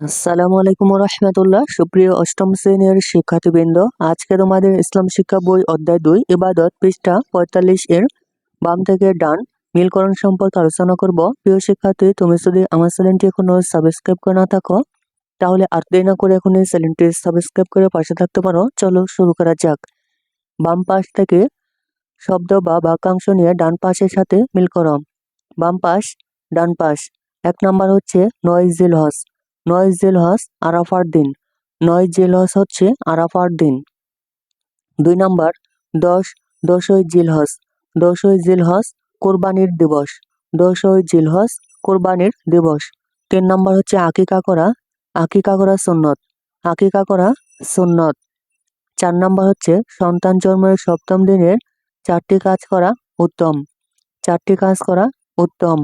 আসসালামু আলাইকুম রহমতুল্লাহ সুপ্রিয় অষ্টম শ্রেণির শিক্ষার্থীবৃন্দ, আজকে তোমাদের ইসলাম শিক্ষা বই অধ্যায় দুই, ইবাদত পৃষ্ঠা পঁয়তাল্লিশ এর বাম থেকে ডান মিলকরণ সম্পর্কে আলোচনা করব। প্রিয় শিক্ষার্থী, তুমি যদি আমার চ্যানেলটি এখনও সাবস্ক্রাইব করে না থাকো, তাহলে আর দেরি না করে এখন এই চ্যানেলটি সাবস্ক্রাইব করে পাশে থাকতে পারো। চলো শুরু করা যাক। বাম পাশ থেকে শব্দ বা বাক্যাংশ নিয়ে ডান পাশের সাথে মিল করো বাম পাশ, ডান পাশ। এক নাম্বার হচ্ছে নয় জিলহস নয় জিলহস, আরাফার দিন। নয় জিলহস হচ্ছে আরাফার দিন। দুই নাম্বার, দশ, দশই জিলহস। দশই জিলহস, কোরবানির দিবস। দশই জিলহস, কোরবানির দিবস। তিন নাম্বার হচ্ছে আকিকা করা। আকিকা করা সুন্নত। আকিকা করা সুন্নত। চার নাম্বার হচ্ছে সন্তান জন্মের সপ্তম দিনের চারটি কাজ করা উত্তম। চারটি কাজ করা উত্তম।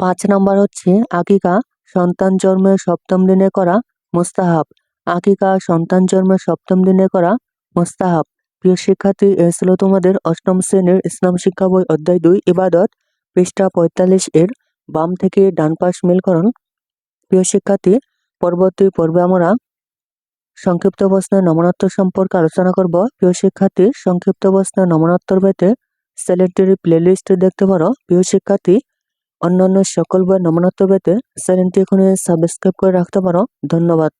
পাঁচ নাম্বার হচ্ছে আকিকা। সন্তান জন্মের সপ্তম দিনে করা মোস্তাহাব। আকিকা সন্তান জন্মের সপ্তম দিনে করা মোস্তাহাব। প্রিয় শিক্ষার্থী, এ ছিল তোমাদের অষ্টম শ্রেণির ইসলাম শিক্ষা বই অধ্যায় দুই, ইবাদত, পৃষ্ঠা পঁয়তাল্লিশ এর বাম থেকে ডান পাশ মিলকরণ প্রিয় শিক্ষার্থী, পরবর্তী পর্বে আমরা সংক্ষিপ্ত প্রশ্নের নমনাত্মক সম্পর্কে আলোচনা করব। প্রিয় শিক্ষার্থী, সংক্ষিপ্ত প্রশ্নের নমনাত্মক পেতে চ্যানেলটির প্লেলিস্ট দেখতে পারো। প্রিয় শিক্ষার্থী অন্যান্য সকল বই নমনত্ব পেতে চ্যানেলটি এখনই সাবস্ক্রাইব করে রাখতে পারো। ধন্যবাদ।